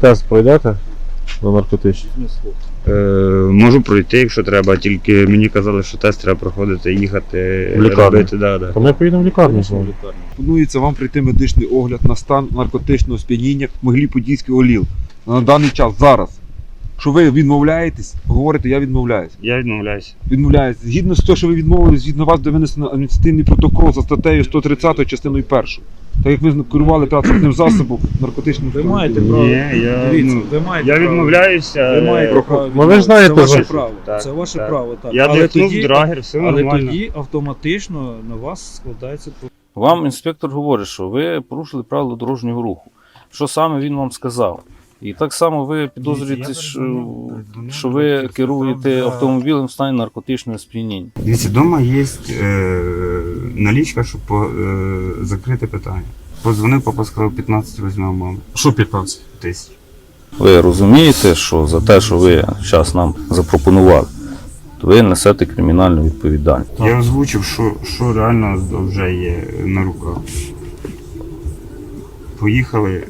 Тест пройдете на наркотичні? Е, можу пройти, якщо треба, тільки мені казали, що тест треба проходити, їхати, В лікарню. робити. Да, да. То ми поїдемо в лікарню з вами. Пропонується вам прийти медичний огляд на стан наркотичного сп'яніння в Могилі-Подільський ОЛІЛ на даний час зараз. Що ви відмовляєтесь, говорите, я відмовляюсь. Я відмовляюся. Відмовляюсь. Згідно з того, що ви відмовились, згідно вас буде винесено адміністративний протокол за статтею 130 частиною 1. Так як ви керували транспортним засобом наркотичним Ви маєте Ні, я, Дивіться, ну, ви маєте я право. відмовляюся. Ви маєте е, право. Ну, ви ж знаєте, це ваше право. Так, це ваше так. право. Так. Я але дихнув тоді, драгер, все але нормально. тоді автоматично на вас складається Вам інспектор говорить, що ви порушили правила дорожнього руху. Що саме він вам сказав? І так само ви підозрюєте, що, що ви керуєте автомобілем в стані наркотичного сп'яніння. Дивіться, вдома є е, налічка, щоб по, е, закрити питання. Позвонив, папа сказав 15 візьмемо маму. Що 15? Тисяч. Ви розумієте, що за те, що ви зараз нам запропонували, то ви несете кримінальну відповідальність. Я озвучив, що, що реально вже є на руках. Поїхали,